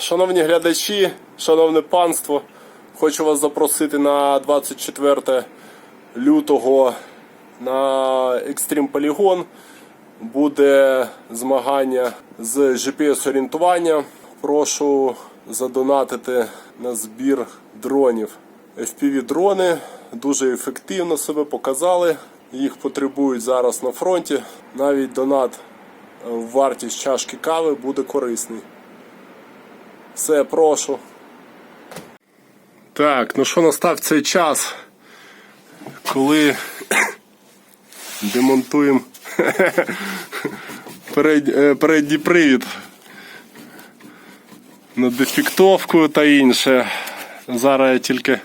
Шановні глядачі, шановне панство, хочу вас запросити на 24 лютого на Екстрім Полігон. Буде змагання з GPS-орієнтування. Прошу задонатити на збір дронів. FPV-дрони дуже ефективно себе показали. Їх потребують зараз на фронті. Навіть донат в вартість чашки кави буде корисний. Все, прошу. Так, ну що настав цей час, коли демонтуємо перед, е, передній привід на дефектовку та інше. Зараз я тільки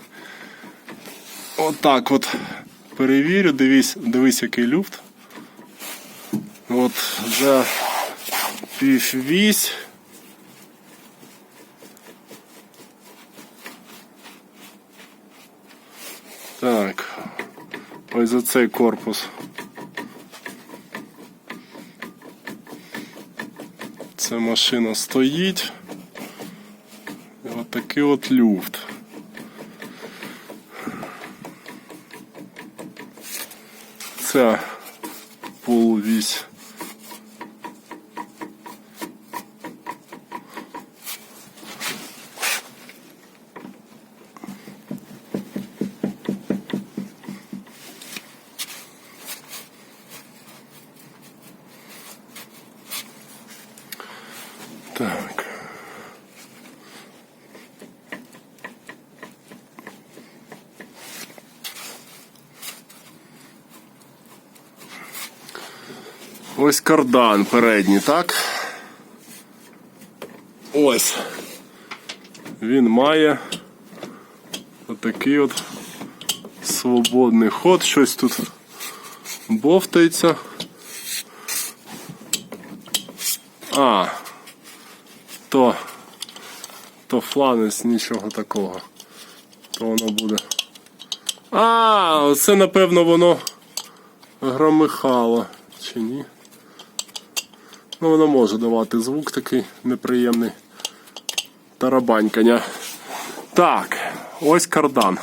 отак от перевірю, дивись, дивись який люфт. От за піввісь. Так, ось за цей корпус. Ця машина стоїть. І от такий от люфт. Ця полувісь. Так. Ось кардан передній, так? Ось. Він має отакий от свободний ход. Щось тут бовтається. А, то, то фланець нічого такого. То воно буде. А, це напевно воно громихало, чи ні? Ну, воно може давати звук такий неприємний. Тарабанькання. Так, ось кардан.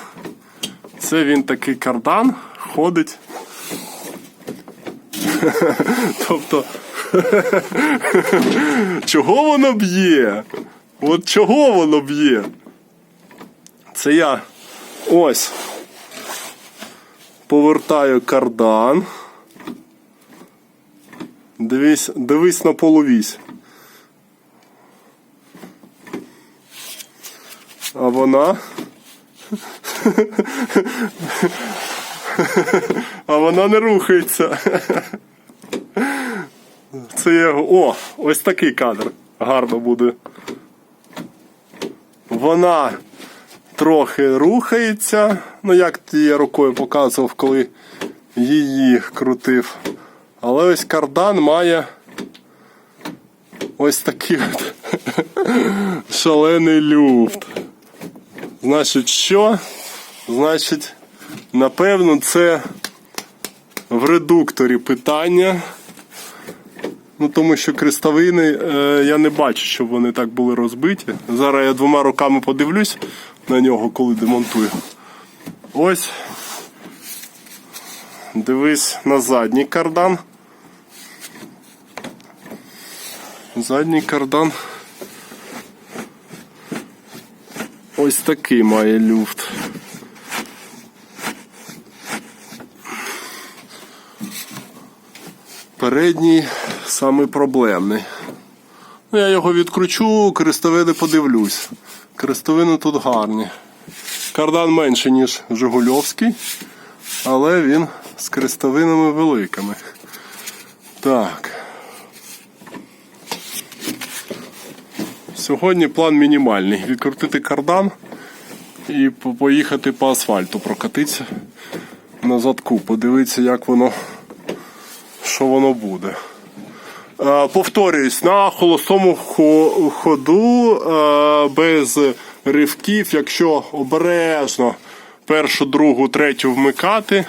Це він такий кардан ходить. тобто. чого воно б'є? От чого воно б'є? Це я ось повертаю кардан. Дивись, дивись на половісь. А вона. А вона не рухається. Це його. О, ось такий кадр. Гарно буде. Вона трохи рухається. Ну, як я рукою показував, коли її крутив. Але ось кардан має ось такий от шалений люфт. Значить, що? Значить, напевно, це в редукторі питання. Ну, тому що крестовини е, я не бачу, щоб вони так були розбиті. Зараз я двома руками подивлюсь на нього, коли демонтую. Ось. Дивись на задній кардан. Задній кардан. Ось такий має люфт. Передній самий проблемний. Ну, я його відкручу, крестовини подивлюсь. Крестовини тут гарні. Кардан менше, ніж Жигульовський, але він з крестовинами великими. Так. Сьогодні план мінімальний. Відкрутити кардан і поїхати по асфальту прокатитися на задку, подивитися, як воно, що воно буде. Е, Повторююсь, на холостому ходу е, без ривків, якщо обережно першу, другу, третю вмикати,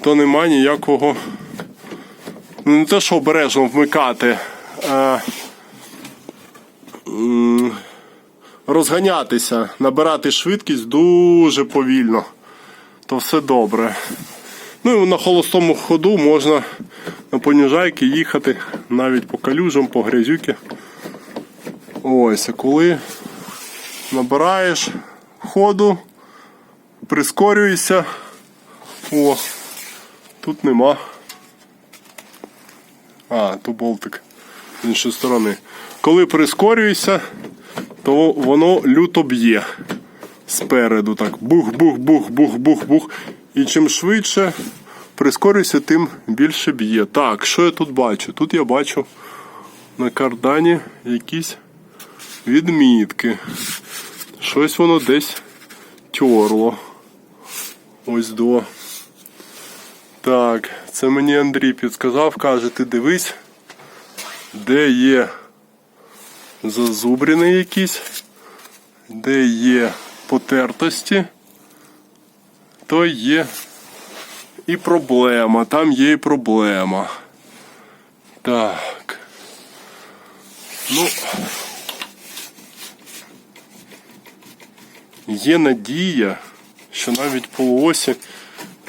то нема ніякого. Ну, не те, що обережно вмикати. Розганятися, набирати швидкість дуже повільно, то все добре. Ну і на холостому ходу можна на поніжайки їхати навіть по калюжам, по грязюки. Ось, а коли набираєш ходу, прискорюєшся. О, тут нема. А, то болтик з іншої сторони. Коли прискорюєшся, то воно люто б'є спереду. Так бух-бух-бух-бух-бух-бух. І чим швидше прискорюєшся, тим більше б'є. Так, що я тут бачу? Тут я бачу на кардані якісь відмітки. Щось воно десь терло. Ось до. Так, це мені Андрій підказав, каже, ти дивись, де є зазубрини якісь, де є потертості, то є і проблема. Там є і проблема. Так. Ну. Є надія, що навіть полуосі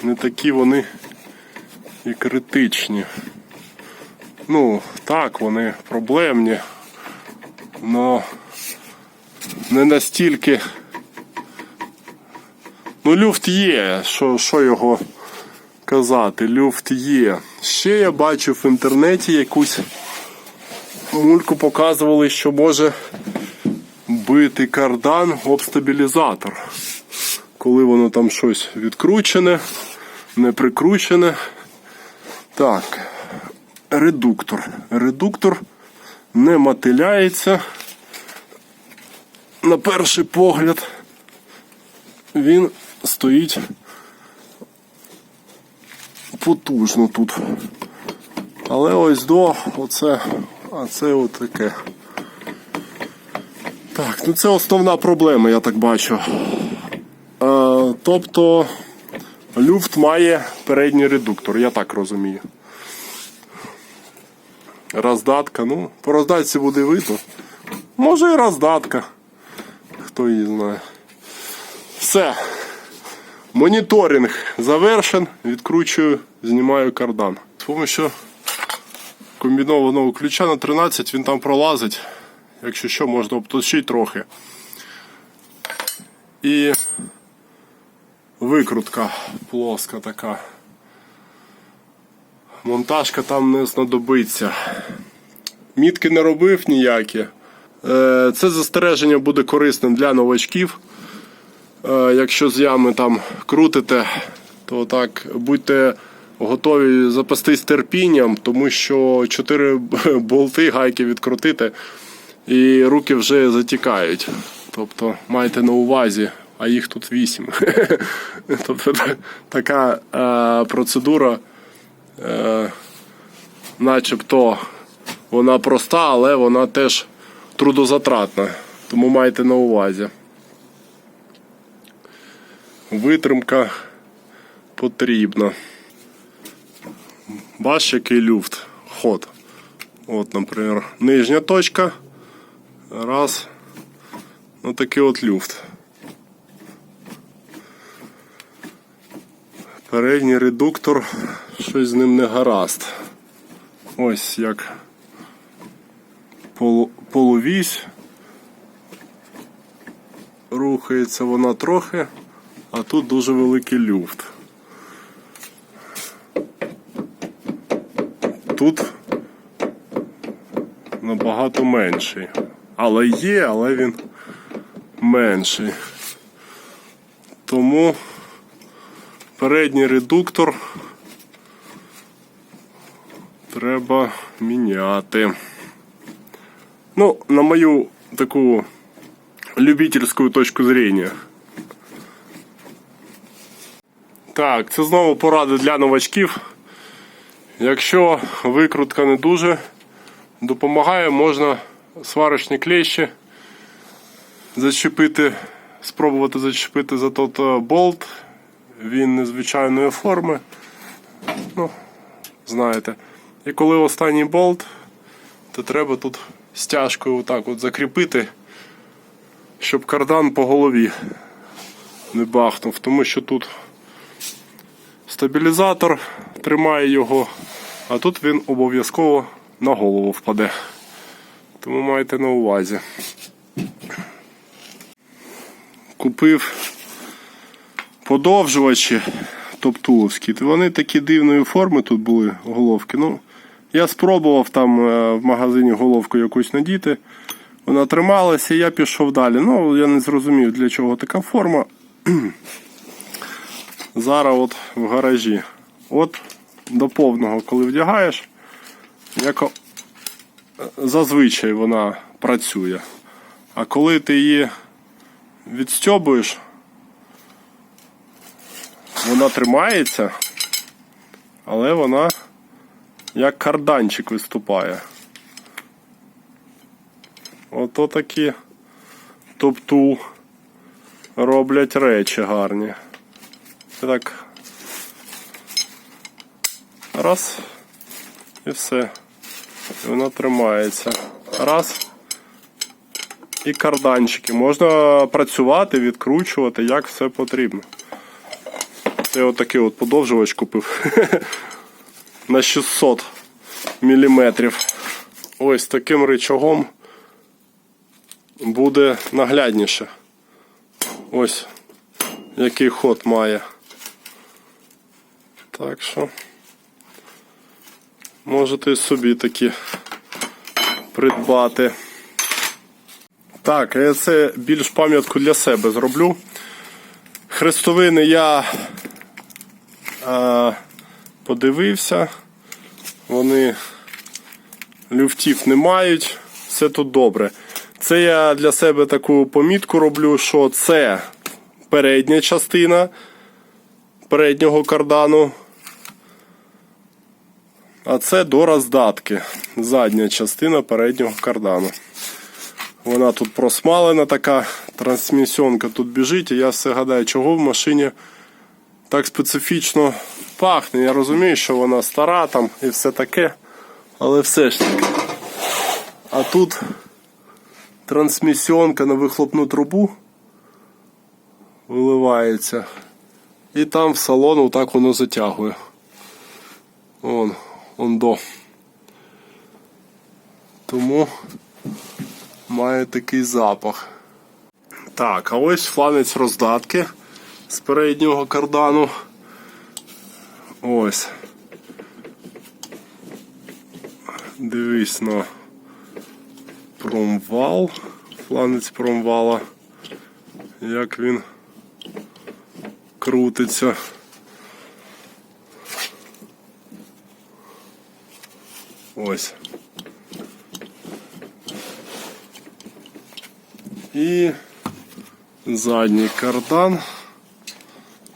не такі вони і критичні. Ну, так, вони проблемні, але не настільки. Ну, люфт є, що, що його казати, люфт є. Ще я бачив в інтернеті якусь мульку показували, що може бити кардан об стабілізатор. Коли воно там щось відкручене, не прикручене. Так, редуктор. Редуктор не мотиляється. На перший погляд він стоїть потужно тут. Але ось до оце, а це отаке. Так, ну це основна проблема, я так бачу. Е, тобто люфт має передній редуктор, я так розумію. Роздатка, ну, по роздатці буде видно. Може і роздатка. Хто її знає. Все. Моніторинг завершен. Відкручую, знімаю кардан. З допомогою комбінованого ключа на 13 він там пролазить. Якщо що, можна обточити трохи. І викрутка плоска така. Монтажка там не знадобиться. Мітки не робив ніякі. Е, Це застереження буде корисним для новачків. Е, Якщо з ями там крутите, то так будьте готові запастись терпінням, тому що 4 болти гайки відкрутити і руки вже затікають. Тобто майте на увазі, а їх тут 8. Тобто така е, процедура, е, начебто вона проста, але вона теж трудозатратна. Тому майте на увазі. Витримка потрібна. Бачиш, який люфт, ход. От, наприклад, нижня точка. Раз. Ну такий от люфт. Передній редуктор, щось з ним не гаразд. Ось як полу- полувісь. Рухається вона трохи, а тут дуже великий люфт. Тут набагато менший. Але є, але він менший. Тому передній редуктор треба міняти. Ну, на мою таку любительську точку зрения. Так, це знову поради для новачків. Якщо викрутка не дуже допомагає, можна сварочні клещі зачепити, спробувати зачепити за тот е, болт. Він незвичайної форми. Ну, знаєте. І коли останній болт, то треба тут стяжкою отак от закріпити, щоб кардан по голові не бахнув, тому що тут стабілізатор тримає його, а тут він обов'язково на голову впаде. Тому майте на увазі. Купив подовжувачі топтуловські. Вони такі дивної форми тут були головки. Ну, я спробував там е, в магазині головку якусь надіти. Вона трималася, і я пішов далі. Ну, я не зрозумів, для чого така форма. Зараз от в гаражі. От до повного, коли вдягаєш, як зазвичай вона працює. А коли ти її відстьобуєш, вона тримається, але вона як карданчик виступає. Ото такі топтул роблять речі гарні. Це так. Раз. І все. І вона тримається. Раз. І карданчики. Можна працювати, відкручувати, як все потрібно. Я отакий от подовжувач купив на 600 міліметрів. Ось таким рычагом буде наглядніше. Ось який ход має. Так що можете собі такі придбати. Так, я це більш пам'ятку для себе зроблю. Хрестовини я а, подивився. Вони люфтів не мають. Все тут добре. Це я для себе таку помітку роблю, що це передня частина переднього кардану. А це до роздатки. Задня частина переднього кардану. Вона тут просмалена така, трансмісіонка тут біжить, і я все гадаю, чого в машині так специфічно пахне. Я розумію, що вона стара там і все таке, але все ж таки. А тут трансмісіонка на вихлопну трубу виливається. І там в салон отак воно затягує. Вон, он до. Тому має такий запах. Так, а ось фланець роздатки з переднього кардану. Ось. Дивись на промвал, фланець промвала, як він крутиться. Ось. І задній кардан.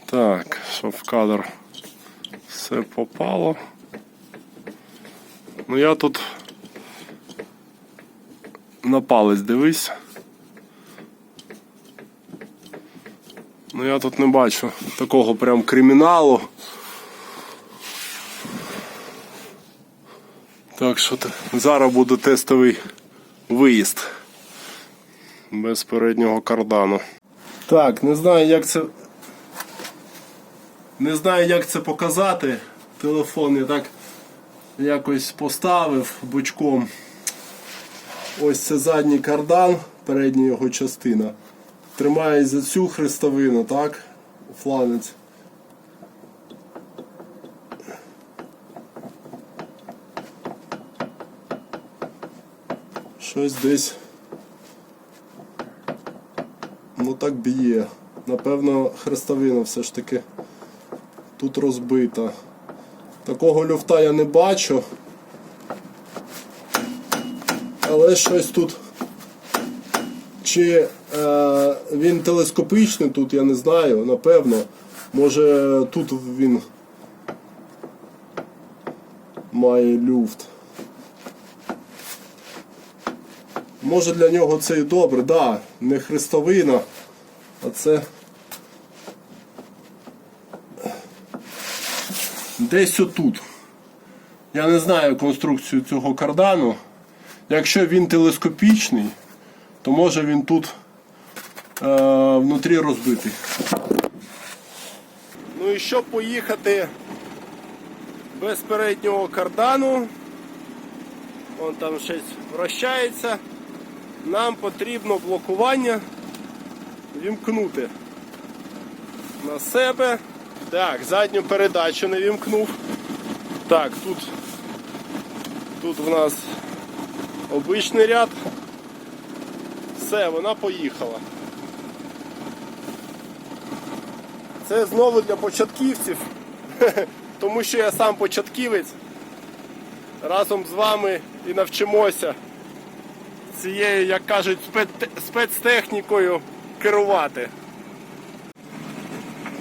Так, щоб в кадр все попало. Ну я тут на палець дивись. Ну я тут не бачу такого прям криміналу. Так що зараз буде тестовий виїзд без переднього кардану. Так, не знаю, як це. Не знаю, як це показати. Телефон я так якось поставив бочком. Ось це задній кардан, передня його частина. Тримає за цю хрестовину, так? Фланець. Щось десь. Ну так б'є. Напевно, хрестовина все ж таки тут розбита. Такого люфта я не бачу. Але щось тут. Чи е, він телескопичний тут, я не знаю, напевно. Може тут він має люфт. Може для нього це і добре, да, не хрестовина, а це десь отут. Я не знаю конструкцію цього кардану. Якщо він телескопічний, то може він тут е, внутрі розбитий. Ну і щоб поїхати без переднього кардану, вон там щось вращається, нам потрібно блокування вімкнути на себе. Так, задню передачу не вімкнув. Так, тут, тут в нас обичний ряд. Все, вона поїхала. Це знову для початківців, тому що я сам початківець. Разом з вами і навчимося цією, як кажуть, спецтехнікою керувати.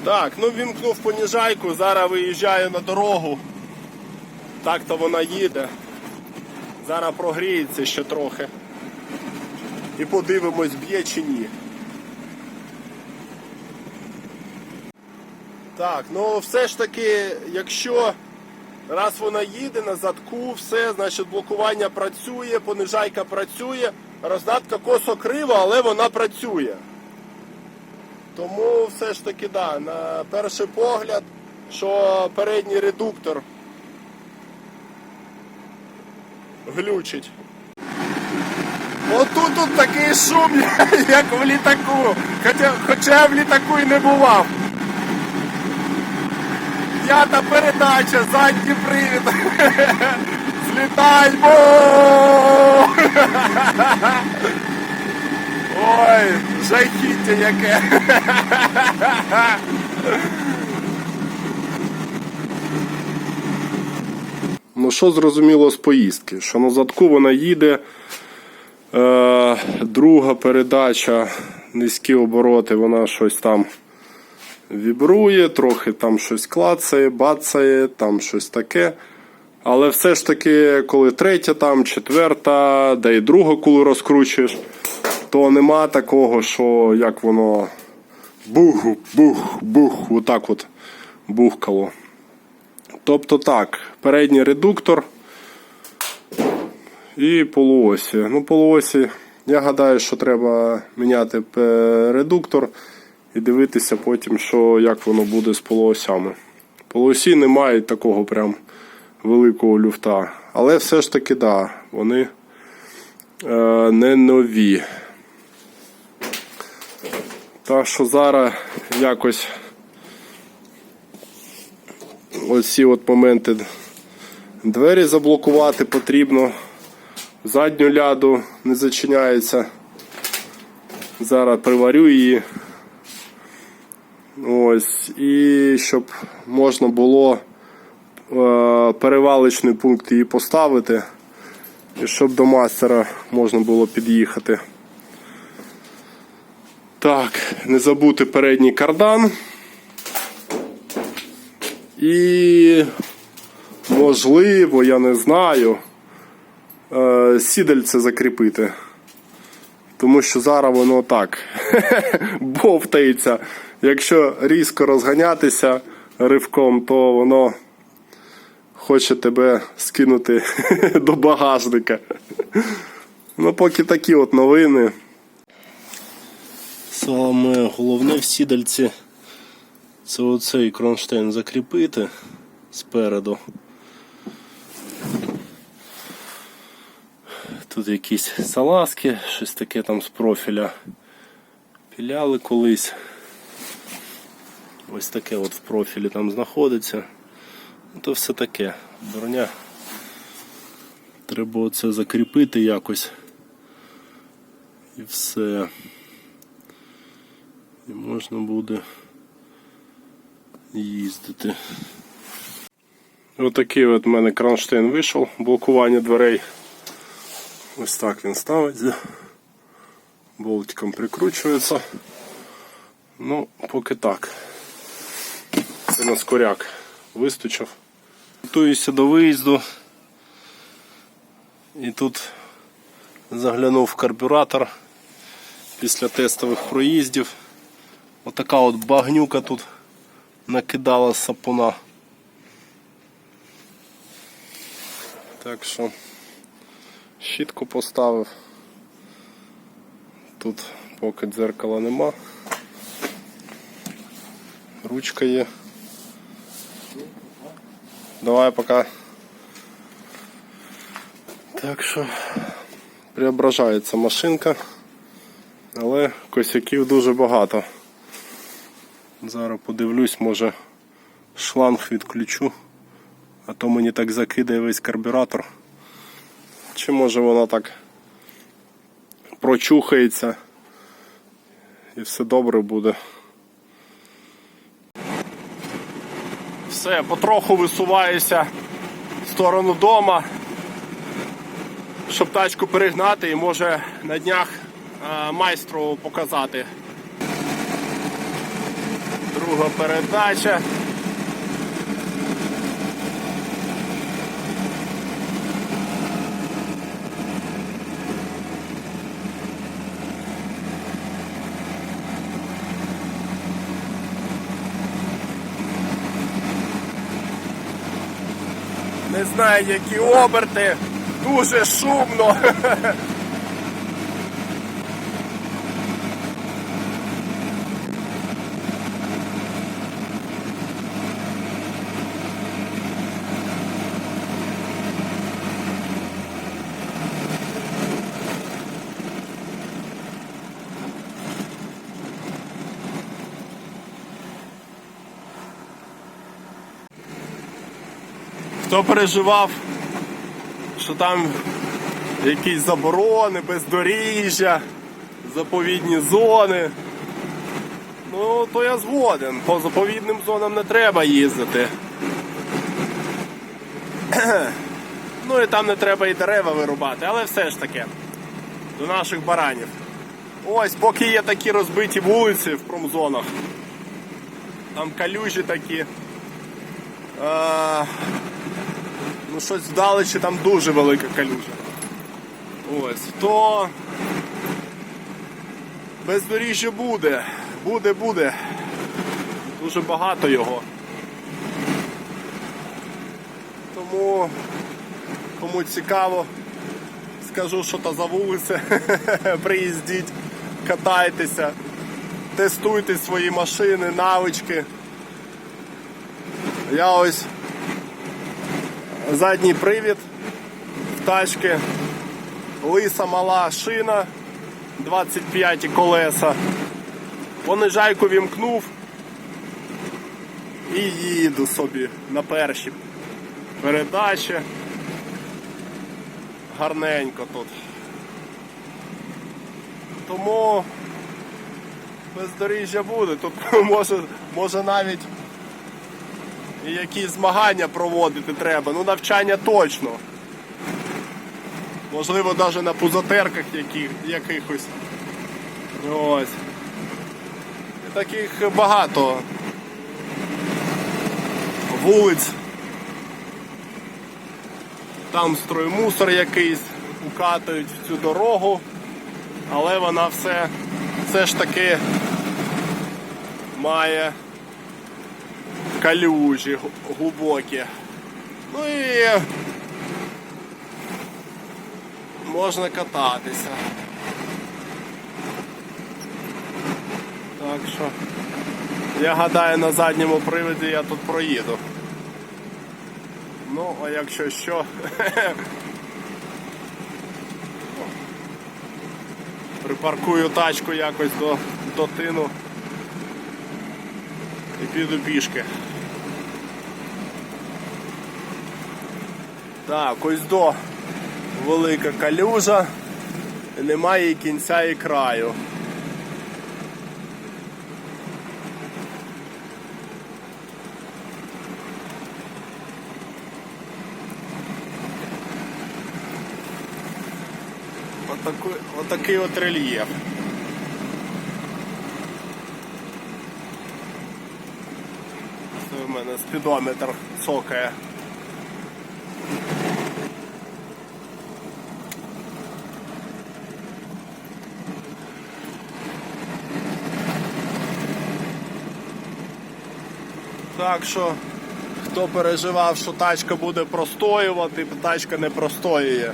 Так, ну вімкнув поніжайку, зараз виїжджаю на дорогу. Так то вона їде. Зараз прогріється ще трохи. І подивимось, б'є чи ні. Так, ну все ж таки, якщо раз вона їде на задку, все, значить блокування працює, понижайка працює, роздатка косо криво, але вона працює. Тому все ж таки, да, на перший погляд, що передній редуктор глючить. Отут тут такий шум, як в літаку. Хоча, хоча я в літаку і не бував. П'ята передача, задній привід. Злітаймо! Ой, жахіття яке. Ну, що зрозуміло з поїздки? Що на задку вона їде. Е, друга передача, низькі обороти, вона щось там вібрує, трохи там щось клацає, бацає, там щось таке. Але все ж таки, коли третя, там, четверта, да і друга, коли розкручуєш, то нема такого, що як воно бух, бух, бух, отак от бухкало. Тобто так, передній редуктор і полуосі. Ну, полуосі, я гадаю, що треба міняти е, редуктор і дивитися потім, що, як воно буде з полуосями. Полуосі не мають такого прям великого люфта. Але все ж таки, да, вони е, не нові. Так що зараз якось оці от моменти двері заблокувати потрібно. Задню ляду не зачиняється. Зараз приварю її. Ось. І щоб можна було е, перевалочний пункт її поставити. І щоб до мастера можна було під'їхати. Так, не забути передній кардан. І можливо, я не знаю, е, сідальце закріпити. Тому що зараз воно так бовтається. Якщо різко розганятися ривком, то воно хоче тебе скинути до багажника. Ну, поки такі от новини. Саме головне в сідальці це оцей кронштейн закріпити спереду. Тут якісь салазки, щось таке там з профіля. Піляли колись. Ось таке от в профілі там знаходиться. Ну, То все таке. Броня. Треба оце закріпити якось. І все. І можна буде їздити. Отакий от в мене кронштейн вийшов, блокування дверей. Ось так він ставиться. Болтиком прикручується. Ну, поки так. Це на скоряк вистучив. Готуюся до виїзду. І тут заглянув в карбюратор після тестових проїздів. Отака от багнюка тут накидала сапуна. Так що щітку поставив. Тут Поки дзеркала нема. Ручка є. Давай пока. Так що преображається машинка, але косяків дуже багато. Зараз подивлюсь, може шланг відключу, а то мені так закидає весь карбюратор. Чи може воно так прочухається і все добре буде. Все, потроху висуваюся в сторону дома, щоб тачку перегнати і може на днях е, майстру показати. Друга передача. Не знаю, які оберти. Дуже шумно. Хто переживав, що там якісь заборони, бездоріжжя, заповідні зони. Ну, то я згоден. По заповідним зонам не треба їздити. Ну і там не треба і дерева вирубати, але все ж таки до наших баранів. Ось, поки є такі розбиті вулиці в промзонах. Там калюжі такі. А, ну щось вдалечі там дуже велика калюжа. Ось, то бездоріжжя буде. Буде, буде. Дуже багато його. Тому кому цікаво, скажу, що то за вулиця. Приїздіть, катайтеся, тестуйте свої машини, навички. Я ось задній привід в тачки, лиса мала шина, 25 колеса. Понижайку вімкнув і їду собі на перші передачі. Гарненько тут. Тому бездоріжжя буде. Тут може, може навіть і якісь змагання проводити треба. Ну навчання точно. Можливо, навіть на пузотерках яких, якихось. Ось. Таких багато вулиць. Там строймусор якийсь, укатують в цю дорогу, але вона все, все ж таки має калюжі глибокі. Ну і можна кататися. Так що я гадаю на задньому приводі я тут проїду. Ну, а якщо що. Припаркую тачку якось до, тину і піду пішки. Так, ось до велика калюжа, немає кінця і краю. Отакий, отакий от рельєф. Це у мене спідометр цокає. Так що, хто переживав, що тачка буде простоювати, тачка не простоює.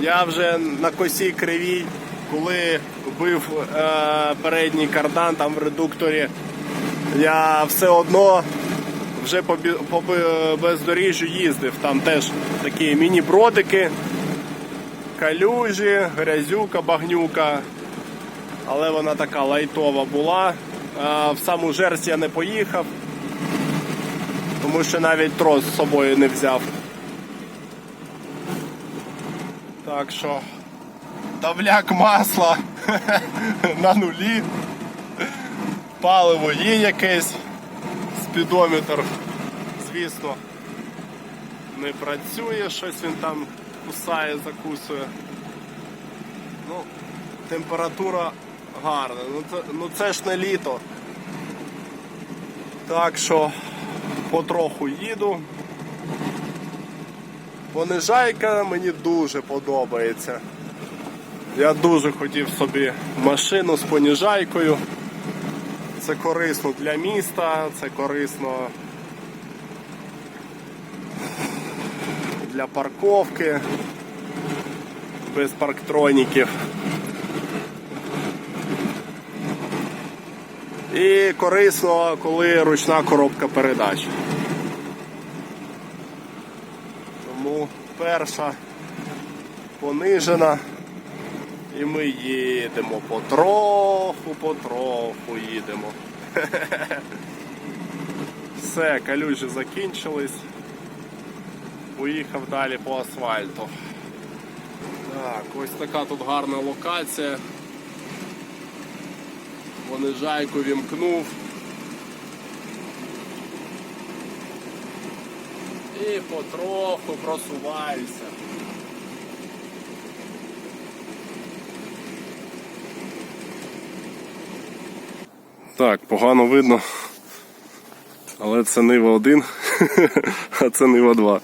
Я вже на косі кривій, коли бив е, передній кардан там в редукторі, я все одно вже по, по бездоріжжю їздив. Там теж такі міні-бродики, калюжі, грязюка, багнюка. Але вона така лайтова була. Е, в саму жерсть я не поїхав, тому що навіть трос з собою не взяв. Так що давляк масла на нулі. Паливо є якесь. Спідометр, звісно, не працює, щось він там кусає, закусує. Ну, температура гарна. Ну це, ну це ж не літо. Так що потроху їду. Понижайка мені дуже подобається. Я дуже хотів собі машину з поніжайкою. Це корисно для міста, це корисно для парковки без парктроніків. І корисно, коли ручна коробка передач. Тому перша понижена. І ми їдемо потроху, потроху їдемо. Все, калюжі закінчились. Поїхав далі по асфальту. Так, ось така тут гарна локація. Понижайку вімкнув. І потроху просуваюся. Так, погано видно. Але це Нива 1, а це Нива 2.